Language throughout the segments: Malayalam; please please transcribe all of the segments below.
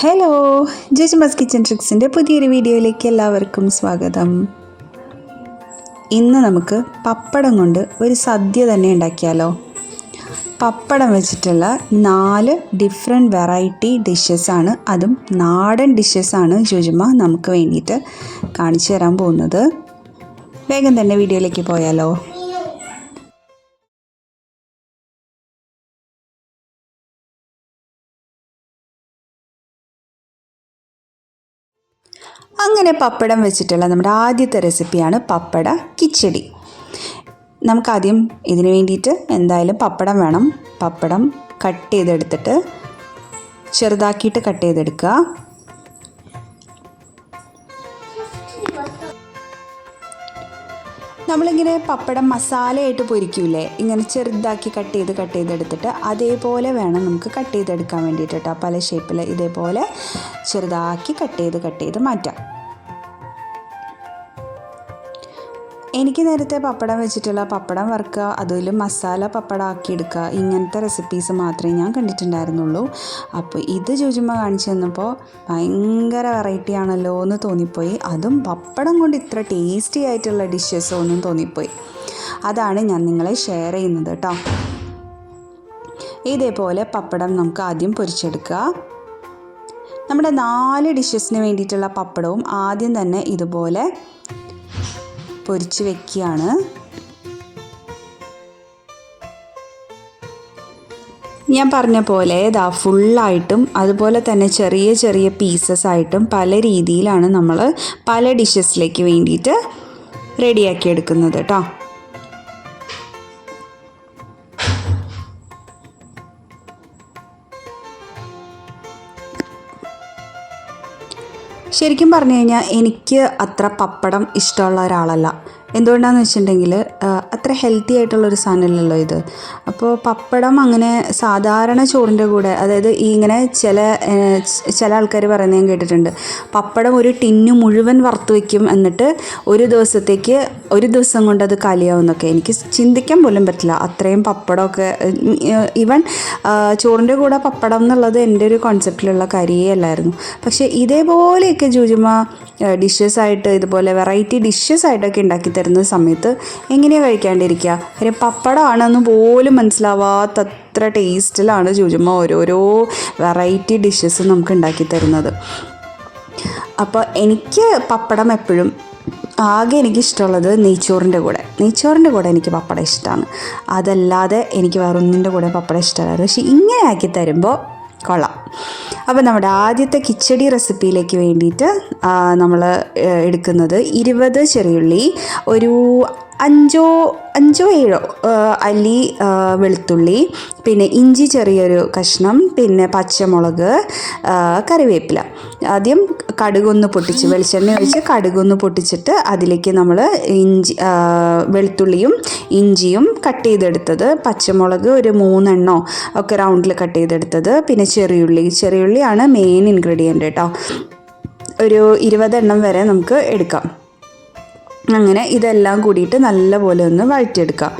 ഹലോ ജസ്മസ് കിച്ചൺ ട്രിക്സിന്റെ പുതിയൊരു വീഡിയോയിലേക്ക് എല്ലാവർക്കും സ്വാഗതം. ഇന്ന് നമുക്ക് പപ്പടം കൊണ്ട് ഒരു സദ്യ തന്നെ ഉണ്ടാക്കിയാലോ? പപ്പടം വെച്ചിട്ടുള്ള നാല് ഡിഫറെന്റ് വെറൈറ്റി ഡിഷസാണ് അതും നാടൻ ഡിഷസാണ് ജുജുമ നമുക്ക് വേണ്ടിയിട്ട് കാണിച്ചു തരാൻ പോകുന്നത്. വേഗം തന്നെ വീഡിയോയിലേക്ക് പോയാലോ? അങ്ങനെ പപ്പടം വെച്ചിട്ടുള്ള നമ്മുടെ ആദ്യത്തെ റെസിപ്പിയാണ് പപ്പട കിച്ചടി. നമുക്കാദ്യം ഇതിന് വേണ്ടിയിട്ട് എന്തായാലും പപ്പടം വേണം. പപ്പടം കട്ട് ചെയ്തെടുത്തിട്ട് ചെറുതാക്കിയിട്ട് കട്ട് ചെയ്തെടുക്കുക. നമ്മളിങ്ങനെ പപ്പടം മസാലയായിട്ട് പൊരിക്കൂലേ? ഇങ്ങനെ ചെറുതാക്കി കട്ട് ചെയ്ത് കട്ട് ചെയ്തെടുത്തിട്ട് അതേപോലെ വേണം നമുക്ക് കട്ട് ചെയ്തെടുക്കാൻ വേണ്ടിയിട്ട് കേട്ടോ പല ഷേപ്പിൽ ഇതേപോലെ ചെറുതാക്കി കട്ട് ചെയ്ത് കട്ട് ചെയ്ത് മാറ്റാം. എനിക്ക് നേരത്തെ പപ്പടം വെച്ചിട്ടുള്ള പപ്പടം വറുക്കുക അതിൽ മസാല പപ്പടം ആക്കി എടുക്കുക ഇങ്ങനത്തെ റെസിപ്പീസ് മാത്രമേ ഞാൻ കണ്ടിട്ടുണ്ടായിരുന്നുള്ളൂ. അപ്പോൾ ഇത് ചോദിച്ചുമ്പോൾ കാണിച്ചു തന്നപ്പോൾ ഭയങ്കര വെറൈറ്റി ആണല്ലോ എന്ന് തോന്നിപ്പോയി. അതും പപ്പടം കൊണ്ട് ഇത്ര ടേസ്റ്റി ആയിട്ടുള്ള ഡിഷസോ ഒന്നും തോന്നിപ്പോയി. അതാണ് ഞാൻ നിങ്ങളെ ഷെയർ ചെയ്യുന്നത് കേട്ടോ. ഇതേപോലെ പപ്പടം നമുക്ക് ആദ്യം പൊരിച്ചെടുക്കുക. നമ്മുടെ നാല് ഡിഷസിന് വേണ്ടിയിട്ടുള്ള പപ്പടവും ആദ്യം തന്നെ ഇതുപോലെ പൊരിച്ച് വെക്കുകയാണ്. ഞാൻ പറഞ്ഞ പോലെ ഇതാ ഫുള്ളായിട്ടും അതുപോലെ തന്നെ ചെറിയ ചെറിയ പീസസ് ആയിട്ടും പല രീതിയിലാണ് നമ്മൾ പല ഡിഷസിലേക്ക് വേണ്ടിയിട്ട് റെഡിയാക്കി എടുക്കുന്നത് കേട്ടോ ശരിക്കും പറഞ്ഞു കഴിഞ്ഞാൽ എനിക്ക് അത്ര പപ്പടം ഇഷ്ടമുള്ള ഒരാളല്ല. എന്തുകൊണ്ടാണെന്ന് വെച്ചിട്ടുണ്ടെങ്കിൽ അത്ര ഹെൽത്തി ആയിട്ടുള്ളൊരു സാധനമല്ലല്ലോ ഇത്. അപ്പോൾ പപ്പടം അങ്ങനെ സാധാരണ ചോറിന്റെ കൂടെ അതായത് ഇങ്ങനെ ചില ചില ആൾക്കാർ പറയുന്നത് ഞാൻ കേട്ടിട്ടുണ്ട്. പപ്പടം ഒരു ടിന്നു മുഴുവൻ വറുത്ത് വയ്ക്കും എന്നിട്ട് ഒരു ദിവസത്തേക്ക് ഒരു ദിവസം കൊണ്ട് അത് കാലിയാവുന്നൊക്കെ. എനിക്ക് ചിന്തിക്കാൻ പോലും പറ്റില്ല. അത്രയും പപ്പടമൊക്കെ ഈവൻ ചോറിന്റെ കൂടെ പപ്പടം എന്നുള്ളത് എന്റെ ഒരു കോൺസെപ്റ്റിലുള്ള കാര്യമേ അല്ലായിരുന്നു. പക്ഷേ ഇതേപോലെയൊക്കെ ജൂജുമ ഡിഷസ് ആയിട്ട് ഇതുപോലെ വെറൈറ്റി ഡിഷസ് ആയിട്ടൊക്കെ ഉണ്ടാക്കി തരുന്ന സമയത്ത് എങ്ങനെയാണ് കഴിക്കാണ്ടിരിക്കുക? കാര്യം പപ്പടമാണെന്ന് പോലും മനസ്സിലാവാത്തത്ര ടേസ്റ്റിലാണ് ജൂജുമ ഓരോരോ വെറൈറ്റി ഡിഷസ് നമുക്ക് ഉണ്ടാക്കി തരുന്നത്. അപ്പോൾ എനിക്ക് പപ്പടം എപ്പോഴും ആകെ എനിക്കിഷ്ടമുള്ളത് നെയ്ച്ചോറിന്റെ കൂടെ. നെയ്ച്ചോറിന്റെ കൂടെ എനിക്ക് പപ്പടം ഇഷ്ടമാണ്. അതല്ലാതെ എനിക്ക് വേറൊന്നിന്റെ കൂടെ പപ്പടം ഇഷ്ടമല്ല. പക്ഷേ ഇങ്ങനെ ആക്കി തരുമ്പോൾ കൊള്ളാം. അപ്പോൾ നമ്മുടെ ആദ്യത്തെ കിച്ചടി റെസിപ്പിയിലേക്ക് വേണ്ടിയിട്ട് നമ്മൾ എടുക്കുന്നത് ഇരുപത് ചെറിയുള്ളി ഒരു അഞ്ചോ അഞ്ചോ ഏഴോ അല്ലി വെളുത്തുള്ളി പിന്നെ ഇഞ്ചി ചെറിയൊരു കഷ്ണം പിന്നെ പച്ചമുളക് കറിവേപ്പില. ആദ്യം കടുകൊന്ന് പൊട്ടിച്ച് വെളിച്ചെണ്ണ ഒഴിച്ച് കടുകൊന്ന് പൊട്ടിച്ചിട്ട് അതിലേക്ക് നമ്മൾ ഇഞ്ചി വെളുത്തുള്ളിയും ഇഞ്ചിയും കട്ട് ചെയ്തെടുത്തത് പച്ചമുളക് ഒരു മൂന്നെണ്ണോ ഒക്കെ റൗണ്ടിൽ കട്ട് ചെയ്തെടുത്തത്. പിന്നെ ചെറിയുള്ളി ചെറിയുള്ളിയാണ് മെയിൻ ഇൻഗ്രീഡിയന്റ് കേട്ടോ ഒരു ഇരുപതെണ്ണം വരെ നമുക്ക് എടുക്കാം. അങ്ങനെ ഇതെല്ലാം കൂടിയിട്ട് നല്ലപോലെ ഒന്ന് വഴറ്റിയെടുക്കുക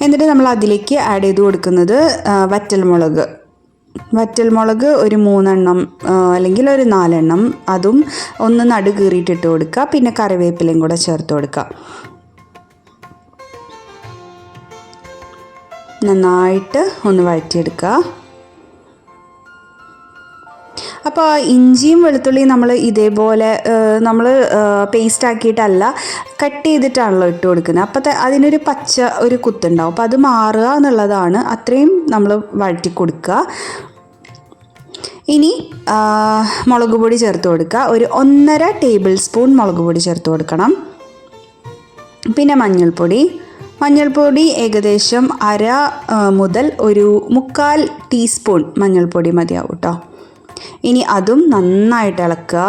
എന്നിട്ട് നമ്മൾ അതിലേക്ക് ആഡ് ചെയ്ത് കൊടുക്കുന്നത് വറ്റൽമുളക്. വറ്റൽമുളക് ഒരു മൂന്നെണ്ണം അല്ലെങ്കിൽ ഒരു നാലെണ്ണം അതും ഒന്ന് നടു കീറിയിട്ടിട്ട് കൊടുക്കുക പിന്നെ കറിവേപ്പിലയും കൂടെ ചേർത്ത് കൊടുക്കുക നന്നായിട്ട് ഒന്ന് വഴറ്റിയെടുക്കുക അപ്പോൾ ഇഞ്ചിയും വെളുത്തുള്ളിയും നമ്മൾ ഇതേപോലെ നമ്മൾ പേസ്റ്റ് ആക്കിയിട്ടല്ല കട്ട് ചെയ്തിട്ടാണല്ലോ ഇട്ട് കൊടുക്കുന്നത് അപ്പോൾ അതിനൊരു പച്ച ഒരു കുത്തുണ്ടാവും. അപ്പോൾ അത് മാറുക എന്നുള്ളതാണ് അത്രയും നമ്മൾ വഴറ്റി കൊടുക്കുക. ഇനി മുളക് പൊടി ചേർത്ത് കൊടുക്കുക. ഒരു ഒന്നര ടേബിൾ സ്പൂൺ മുളക് പൊടി ചേർത്ത് കൊടുക്കണം. പിന്നെ മഞ്ഞൾപ്പൊടി. മഞ്ഞൾപ്പൊടി ഏകദേശം അര മുതൽ ഒരു മുക്കാൽ ടീസ്പൂൺ മഞ്ഞൾപ്പൊടി മതിയാവും കേട്ടോ ഇനി അതും നന്നായിട്ട് ഇളക്കുക.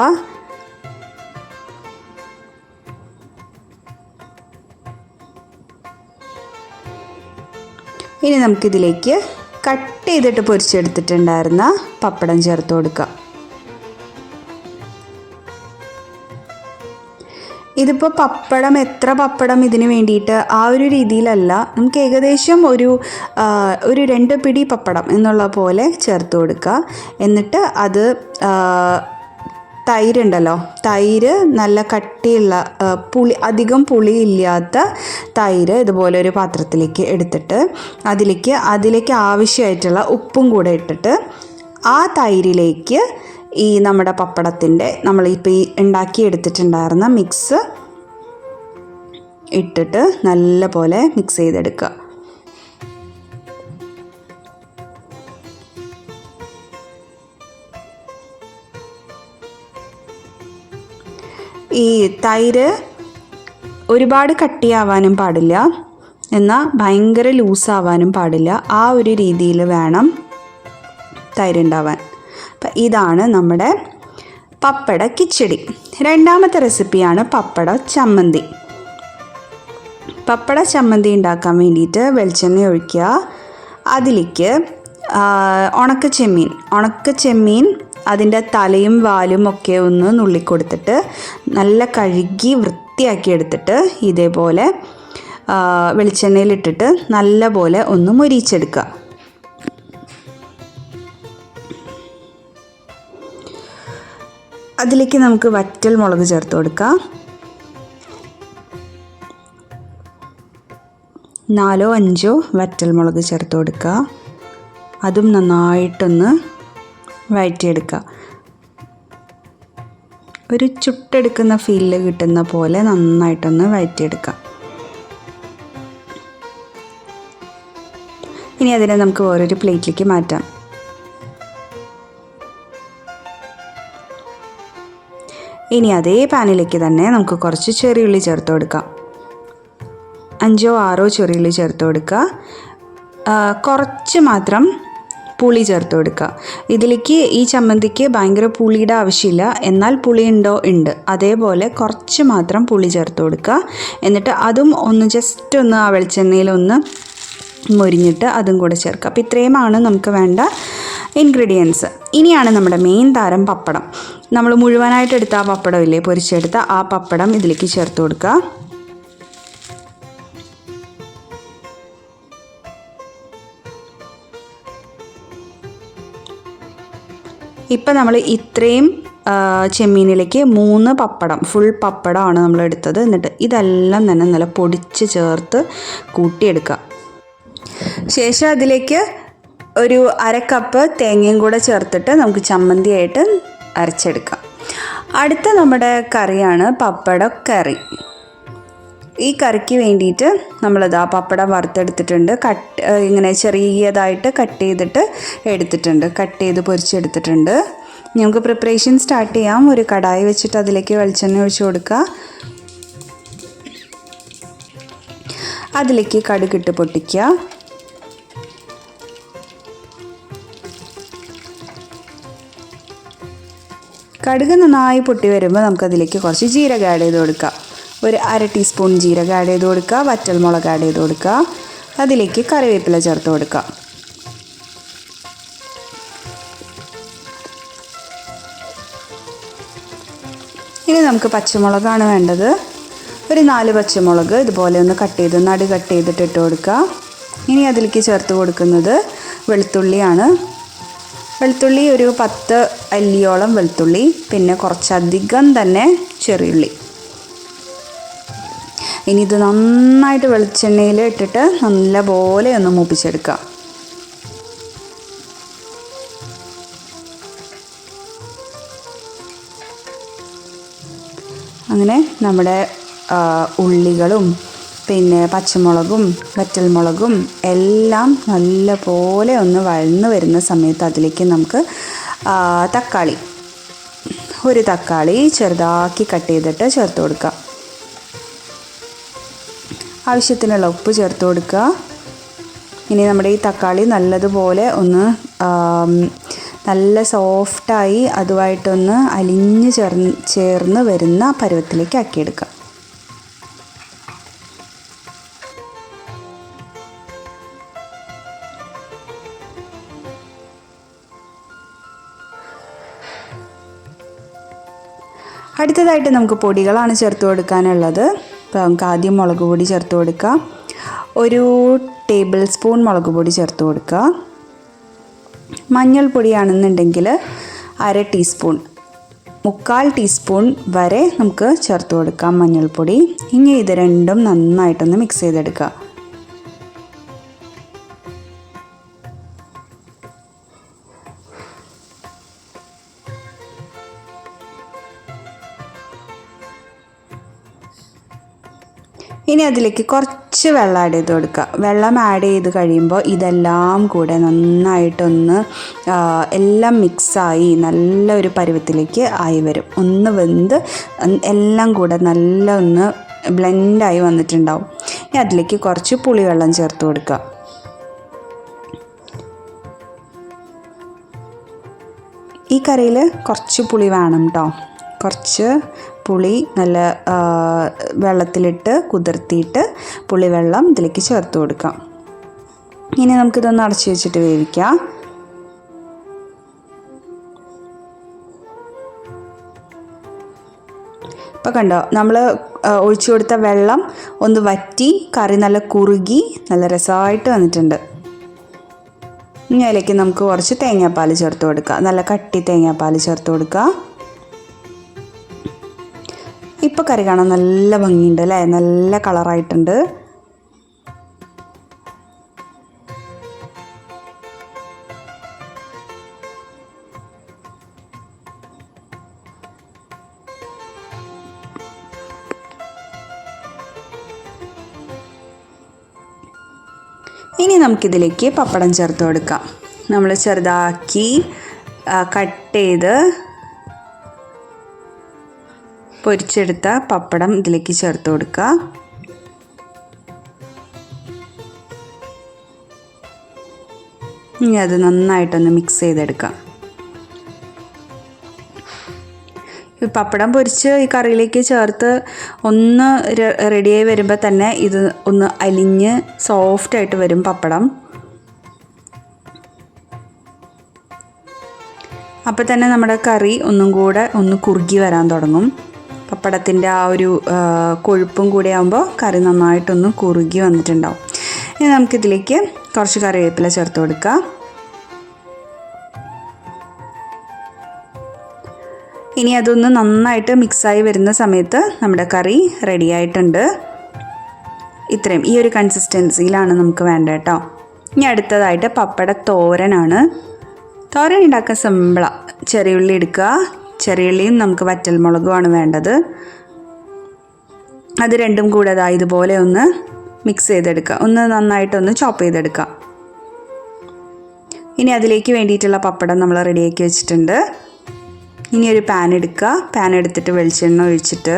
ഇനി നമുക്കിതിലേക്ക് കട്ട് ചെയ്തിട്ട് പൊരിച്ചെടുത്തിട്ടുണ്ടായിരുന്ന പപ്പടം ചേർത്ത് കൊടുക്കുക ഇതിപ്പോൾ പപ്പടം എത്ര പപ്പടം ഇതിന് വേണ്ടിയിട്ട് ആ ഒരു രീതിയിലല്ല. നമുക്ക് ഏകദേശം ഒരു ഒരു രണ്ട് പിടി പപ്പടം എന്നുള്ള പോലെ ചേർത്ത് കൊടുക്കുക. എന്നിട്ട് അത് തൈരുണ്ടല്ലോ. തൈര് നല്ല കട്ടിയുള്ള പുളി അധികം പുളിയില്ലാത്ത തൈര് ഇതുപോലെ ഒരു പാത്രത്തിലേക്ക് എടുത്തിട്ട് അതിലേക്ക് അതിലേക്ക് ആവശ്യമായിട്ടുള്ള ഉപ്പും കൂടെ ഇട്ടിട്ട് ആ തൈരിലേക്ക് ഈ നമ്മുടെ പപ്പടത്തിന്റെ നമ്മളിപ്പോൾ ഈ ഉണ്ടാക്കി എടുത്തിട്ടുണ്ടായിരുന്ന മിക്സ് ഇട്ടിട്ട് നല്ല പോലെ മിക്സ് ചെയ്തെടുക്കുക. ഈ തൈര് ഒരുപാട് കട്ടിയാവാനും പാടില്ല. എന്നാൽ ഭയങ്കര ലൂസാവാനും പാടില്ല. ആ ഒരു രീതിയിൽ വേണം തൈരുണ്ടാവാൻ അപ്പം ഇതാണ് നമ്മുടെ പപ്പട കിച്ചടി. രണ്ടാമത്തെ റെസിപ്പിയാണ് പപ്പട ചമ്മന്തി. പപ്പട ചമ്മന്തി ഉണ്ടാക്കാൻ വേണ്ടിയിട്ട് വെളിച്ചെണ്ണ ഒഴിക്കുക. അതിലേക്ക് ഉണക്ക ചെമ്മീൻ. ഉണക്ക ചെമ്മീൻ അതിന്റെ തലയും വാലും ഒക്കെ ഒന്ന് നുള്ളിക്കൊടുത്തിട്ട് നല്ല കഴുകി വൃത്തിയാക്കി എടുത്തിട്ട് ഇതേപോലെ വെളിച്ചെണ്ണയിലിട്ടിട്ട് നല്ല പോലെ ഒന്ന് മൊരിച്ചെടുക്കുക അതിലേക്ക് നമുക്ക് വറ്റൽ മുളക് ചേർത്ത് കൊടുക്കാം. നാലോ അഞ്ചോ വറ്റൽ മുളക് ചേർത്ത് കൊടുക്കുക. അതും നന്നായിട്ടൊന്ന് വഴറ്റിയെടുക്കുക. ഒരു ചുട്ടെടുക്കുന്ന ഫീലിൽ കിട്ടുന്ന പോലെ നന്നായിട്ടൊന്ന് വഴറ്റിയെടുക്കുക. ഇനി അതിനെ നമുക്ക് വേറൊരു പ്ലേറ്റിലേക്ക് മാറ്റാം. ഇനി അതേ പാനിലേക്ക് തന്നെ നമുക്ക് കുറച്ച് ചെറിയുള്ളി ചേർത്ത് കൊടുക്കാം. അഞ്ചോ ആറോ ചെറിയുള്ളി ചേർത്ത് കൊടുക്കുക. കുറച്ച് മാത്രം പുളി ചേർത്ത് കൊടുക്കുക. ഇതിലേക്ക് ഈ ചമ്മന്തിക്ക് ഭയങ്കര പുളിയുടെ ആവശ്യമില്ല. എന്നാൽ പുളി ഉണ്ടോ. ഉണ്ട് അതേപോലെ കുറച്ച് മാത്രം പുളി ചേർത്ത് കൊടുക്കുക. എന്നിട്ട് അതും ഒന്ന് ജസ്റ്റ് ഒന്ന് ആ വെളിച്ചെണ്ണയിലൊന്ന് മുരിഞ്ഞിട്ട് അതും കൂടെ ചേർക്കുക. അപ്പോൾ ഇത്രയുമാണ് നമുക്ക് വേണ്ട ഇൻഗ്രീഡിയൻസ് ഇനിയാണ് നമ്മുടെ മെയിൻ താരം പപ്പടം. നമ്മൾ മുഴുവനായിട്ട് എടുത്ത ആ പപ്പടം ഇല്ലേ? പൊരിച്ചെടുത്ത ആ പപ്പടം ഇതിലേക്ക് ചേർത്ത് കൊടുക്കുക. ഇപ്പം നമ്മൾ ഇത്രയും ചെമ്മീനിലേക്ക് മൂന്ന് പപ്പടം ഫുൾ പപ്പടമാണ് നമ്മൾ എടുത്തത്. എന്നിട്ട് ഇതെല്ലാം തന്നെ നല്ല പൊടിച്ച് ചേർത്ത് കൂട്ടിയെടുക്കുക. ശേഷം അതിലേക്ക് ഒരു അര കപ്പ് തേങ്ങയും കൂടെ ചേർത്തിട്ട് നമുക്ക് ചമ്മന്തിയായിട്ട് അരച്ചെടുക്കാം. അടുത്ത നമ്മുടെ കറിയാണ് പപ്പട കറി. ഈ കറിക്ക് വേണ്ടിയിട്ട് നമ്മളിതാ പപ്പടം വറുത്തെടുത്തിട്ടുണ്ട്. കട്ട് ഇങ്ങനെ ചെറിയതായിട്ട് കട്ട് ചെയ്തിട്ട് എടുത്തിട്ടുണ്ട്. കട്ട് ചെയ്ത് പൊരിച്ചെടുത്തിട്ടുണ്ട്. നമുക്ക് പ്രിപ്പറേഷൻ സ്റ്റാർട്ട് ചെയ്യാം. ഒരു കടായി വെച്ചിട്ട് അതിലേക്ക് വെളിച്ചെണ്ണ ഒഴിച്ചു കൊടുക്കുക. അതിലേക്ക് കടുകിട്ട് പൊട്ടിക്കുക. കടുക് നന്നായി പൊട്ടി വരുമ്പോൾ നമുക്കതിലേക്ക് കുറച്ച് ജീരക ആഡ് ചെയ്ത് കൊടുക്കാം. ഒരു അര ടീസ്പൂൺ ജീരകം ആഡ് ചെയ്ത് കൊടുക്കുക വറ്റൽ മുളക് ആഡ് ചെയ്ത് കൊടുക്കുക അതിലേക്ക് കറിവേപ്പില ചേർത്ത് കൊടുക്കുക ഇനി നമുക്ക് പച്ചമുളകാണ് വേണ്ടത്. ഒരു നാല് പച്ചമുളക് ഇതുപോലെ ഒന്ന് കട്ട് ചെയ്ത് നടു കട്ട് ചെയ്തിട്ട് ഇട്ട് കൊടുക്കുക ഇനി അതിലേക്ക് ചേർത്ത് കൊടുക്കുന്നത് വെളുത്തുള്ളിയാണ്. വെളുത്തുള്ളി ഒരു പത്ത് അല്ലിയോളം വെളുത്തുള്ളി പിന്നെ കുറച്ചധികം തന്നെ ചെറിയുള്ളി. ഇനി ഇത് നന്നായിട്ട് വെളിച്ചെണ്ണയിൽ ഇട്ടിട്ട് നല്ല പോലെ ഒന്ന് മൂപ്പിച്ചെടുക്കുക അങ്ങനെ നമ്മുടെ ഉള്ളികളും പിന്നെ പച്ചമുളകും വറ്റൽമുളകും എല്ലാം നല്ല പോലെ ഒന്ന് വഴന്ന് വരുന്ന സമയത്ത് അതിലേക്ക് നമുക്ക് തക്കാളി. ഒരു തക്കാളി ചെറുതാക്കി കട്ട് ചെയ്തിട്ട് ചേർത്ത് കൊടുക്കുക. ആവശ്യത്തിനുള്ള ഉപ്പ് ചേർത്ത് കൊടുക്കുക. ഇനി നമ്മുടെ ഈ തക്കാളി നല്ലതുപോലെ ഒന്ന് നല്ല സോഫ്റ്റായി അതുമായിട്ടൊന്ന് അലിഞ്ഞ് ചേർന്ന് ചേർന്ന് വരുന്ന പരുവത്തിലേക്ക് ആക്കിയെടുക്കുക. അടുത്തതായിട്ട് നമുക്ക് പൊടികളാണ് ചേർത്ത് കൊടുക്കാനുള്ളത്. അപ്പോൾ നമുക്ക് ആദ്യം മുളക് പൊടി ചേർത്ത് കൊടുക്കാം. ഒരു ടേബിൾ സ്പൂൺ മുളക് പൊടി ചേർത്ത് കൊടുക്കുക. മഞ്ഞൾപ്പൊടിയാണെന്നുണ്ടെങ്കിൽ അര ടീസ്പൂൺ മുക്കാൽ ടീസ്പൂൺ വരെ നമുക്ക് ചേർത്ത് കൊടുക്കാം മഞ്ഞൾപ്പൊടി. ഇനി ഇത് രണ്ടും നന്നായിട്ടൊന്ന് മിക്സ് ചെയ്തെടുക്കുക. ഇനി അതിലേക്ക് കുറച്ച് വെള്ളം ആഡ് ചെയ്ത് കൊടുക്കുക. വെള്ളം ആഡ് ചെയ്ത് കഴിയുമ്പോൾ ഇതെല്ലാം കൂടെ നന്നായിട്ടൊന്ന് എല്ലാം മിക്സായി നല്ലൊരു പരുവത്തിലേക്ക് ആയി വരും. ഒന്ന് വെന്ത് എല്ലാം കൂടെ നല്ല ഒന്ന് ബ്ലെൻഡായി വന്നിട്ടുണ്ടാവും. ഇനി അതിലേക്ക് കുറച്ച് പുളിവെള്ളം ചേർത്ത് കൊടുക്കുക. ഈ കറിയിൽ കുറച്ച് പുളി വേണം കേട്ടോ കുറച്ച് പുളി നല്ല വെള്ളത്തിലിട്ട് കുതിർത്തിയിട്ട് പുളിവെള്ളം ഇതിലേക്ക് ചേർത്ത് കൊടുക്കാം. ഇനി നമുക്കിതൊന്ന് അടച്ചു വെച്ചിട്ട് വേവിക്കാം. ഇപ്പോൾ കണ്ടോ നമ്മൾ ഒഴിച്ചു കൊടുത്ത വെള്ളം ഒന്ന് വറ്റി കറി നല്ല കുറുകി നല്ല രസമായിട്ട് വന്നിട്ടുണ്ട്. ഇനി അതിലേക്ക് നമുക്ക് കുറച്ച് തേങ്ങാപ്പാൽ ചേർത്ത് കൊടുക്കാം. നല്ല കട്ടി തേങ്ങാപ്പാൽ ചേർത്ത് കൊടുക്കുക ഇപ്പോൾ കറി കാണാൻ നല്ല ഭംഗിയുണ്ട് അല്ലേ? നല്ല കളറായിട്ടുണ്ട്. ഇനി നമുക്കിതിലേക്ക് പപ്പടം ചേർത്ത് കൊടുക്കാം. നമ്മൾ ചെറുതാക്കി കട്ട് ചെയ്ത് പൊരിച്ചെടുത്ത പപ്പടം ഇതിലേക്ക് ചേർത്ത് കൊടുക്കുക. ഇനി അത് നന്നായിട്ടൊന്ന് മിക്സ് ചെയ്തെടുക്കാം. ഈ പപ്പടം പൊരിച്ച് ഈ കറിയിലേക്ക് ചേർത്ത് ഒന്ന് റെഡിയായി വരുമ്പോൾ തന്നെ ഇത് ഒന്ന് അലിഞ്ഞ് സോഫ്റ്റായിട്ട് വരും പപ്പടം. അപ്പോൾ തന്നെ നമ്മുടെ കറി ഒന്നും കൂടെ ഒന്ന് കുറുകി വരാൻ തുടങ്ങും. പപ്പടത്തിന്റെ ആ ഒരു കൊഴുപ്പും കൂടി ആകുമ്പോൾ കറി നന്നായിട്ടൊന്ന് കുറുകി വന്നിട്ടുണ്ടാവും. ഇനി നമുക്കിതിലേക്ക് കുറച്ച് കറിവേപ്പില ചേർത്ത് കൊടുക്കുക ഇനി അതൊന്ന് നന്നായിട്ട് മിക്സായി വരുന്ന സമയത്ത് നമ്മുടെ കറി റെഡി ആയിട്ടുണ്ട്. ഇത്രയും ഈ ഒരു കൺസിസ്റ്റൻസിയിലാണ് നമുക്ക് വേണ്ട കേട്ടോ. ഇനി അടുത്തതായിട്ട് പപ്പട തോരനാണ് തോരൻ ഉണ്ടാക്കാൻ സിമ്പിളാണ് ചെറിയുള്ളി എടുക്കുക. ചെറിയുള്ളിയും നമുക്ക് വറ്റൽ മുളകുമാണ് വേണ്ടത്. അത് രണ്ടും കൂടെ ഇതുപോലെ ഒന്ന് മിക്സ് ചെയ്തെടുക്കുക ഒന്ന് നന്നായിട്ടൊന്ന് ചോപ്പ് ചെയ്തെടുക്കുക ഇനി അതിലേക്ക് വേണ്ടിയിട്ടുള്ള പപ്പടം നമ്മൾ റെഡിയാക്കി വെച്ചിട്ടുണ്ട്. ഇനി ഒരു പാൻ എടുക്കുക. പാൻ എടുത്തിട്ട് വെളിച്ചെണ്ണ ഒഴിച്ചിട്ട്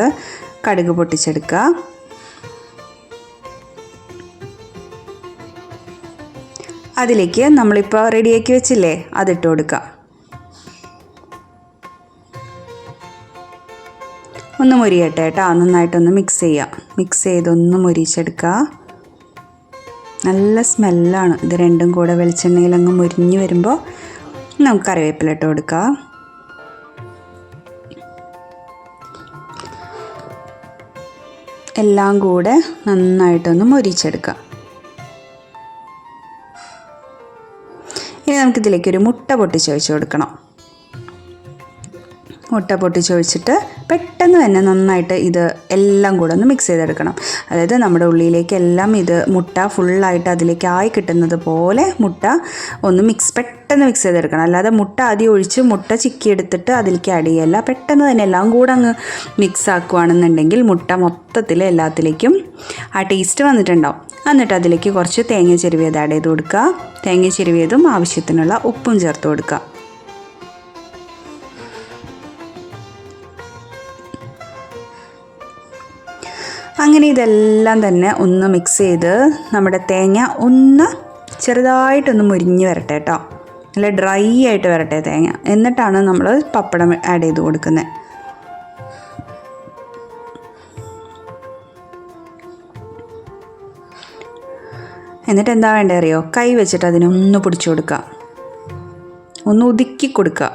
കടുക് പൊട്ടിച്ചെടുക്കുക. അതിലേക്ക് നമ്മളിപ്പോൾ റെഡിയാക്കി വെച്ചില്ലേ? അതിട്ട് കൊടുക്കുക ഒന്ന് മുരിയട്ടെ കേട്ടോ. നന്നായിട്ടൊന്ന് മിക്സ് ചെയ്യാം. മിക്സ് ചെയ്തൊന്ന് മുരിച്ചെടുക്കുക. നല്ല സ്മെല്ലാണ് ഇത് രണ്ടും കൂടെ വെളിച്ചെണ്ണയിൽ അങ്ങ് മുരിഞ്ഞ് വരുമ്പോൾ നമുക്ക് കറിവേപ്പില ഇട്ട് കൊടുക്കുക എല്ലാം കൂടെ നന്നായിട്ടൊന്ന് മുരിച്ചെടുക്കുക. ഇനി നമുക്കിതിലേക്ക് ഒരു മുട്ട പൊട്ടിച്ച് ഒഴിച്ച് കൊടുക്കണം. മുട്ട പൊട്ടിച്ച് ഒഴിച്ചിട്ട് പെട്ടെന്ന് തന്നെ നന്നായിട്ട് ഇത് എല്ലാം കൂടെ ഒന്ന് മിക്സ് ചെയ്തെടുക്കണം. അതായത് നമ്മുടെ ഉള്ളിയിലേക്ക് എല്ലാം ഇത് മുട്ട ഫുള്ളായിട്ട് അതിലേക്ക് ആയി കിട്ടുന്നത് പോലെ മുട്ട ഒന്ന് മിക്സ് പെട്ടെന്ന് മിക്സ് ചെയ്തെടുക്കണം. അല്ലാതെ മുട്ട ആദ്യം ഒഴിച്ച് മുട്ട ചിക്കി എടുത്തിട്ട് അതിലേക്ക് ആഡ് ചെയ്യല്ല. പെട്ടെന്ന് തന്നെ എല്ലാം കൂടെ അങ്ങ് മിക്സ് ആക്കുകയാണെന്നുണ്ടെങ്കിൽ മുട്ട മൊത്തത്തിൽ എല്ലാത്തിലേക്കും ആ ടേസ്റ്റ് വന്നിട്ടുണ്ടാവും. എന്നിട്ട് അതിലേക്ക് കുറച്ച് തേങ്ങ ചെരുവിയത് ആഡ് ചെയ്ത് കൊടുക്കുക. തേങ്ങ ചെരുവിയതും ആവശ്യത്തിനുള്ള ഉപ്പും ചേർത്ത് കൊടുക്കുക. അങ്ങനെ ഇതെല്ലാം തന്നെ ഒന്ന് മിക്സ് ചെയ്ത് നമ്മുടെ തേങ്ങ ഒന്ന് ചെറുതായിട്ടൊന്ന് മുരിഞ്ഞ് വരട്ടെ കേട്ടോ നല്ല ഡ്രൈ ആയിട്ട് വരട്ടെ തേങ്ങ. എന്നിട്ടാണ് നമ്മൾ പപ്പടം ആഡ് ചെയ്ത് കൊടുക്കുന്നത് എന്നിട്ട് എന്താ വേണ്ടത് അറിയോ? കൈ വെച്ചിട്ട് അതിനൊന്ന് പിടിച്ചു കൊടുക്കുക ഒന്ന് ഒതുക്കി കൊടുക്കുക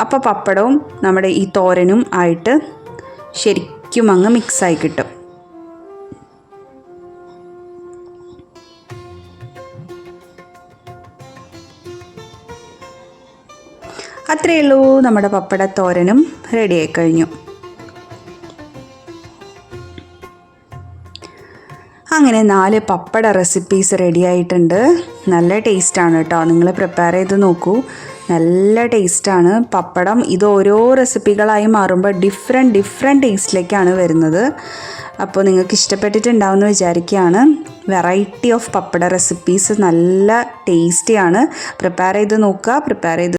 അപ്പോൾ പപ്പടവും നമ്മുടെ ഈ തോരനും ആയിട്ട് ശരിക്കും അങ്ങ് മിക്സായി കിട്ടും. അത്രയേ ഉള്ളൂ നമ്മുടെ പപ്പട തോരനും റെഡിയായി കഴിഞ്ഞു. അങ്ങനെ നാല് പപ്പട റെസിപ്പീസ് റെഡിയായിട്ടുണ്ട് നല്ല ടേസ്റ്റാണ് കേട്ടോ. നിങ്ങൾ പ്രിപ്പയർ ചെയ്ത് നോക്കൂ. നല്ല ടേസ്റ്റാണ് പപ്പടം ഇത് ഓരോ റെസിപ്പികളായി മാറുമ്പോൾ ഡിഫറെന്റ് ഡിഫറെന്റ് ടേസ്റ്റിലേക്കാണ് വരുന്നത്. അപ്പോൾ നിങ്ങൾക്ക് ഇഷ്ടപ്പെട്ടിട്ടുണ്ടാവുമെന്ന് വിചാരിക്കുകയാണ്. വെറൈറ്റി ഓഫ് പപ്പട റെസിപ്പീസ് നല്ല ടേസ്റ്റിയാണ് പ്രിപ്പയർ ചെയ്ത് നോക്കുക. പ്രിപ്പയർ ചെയ്ത്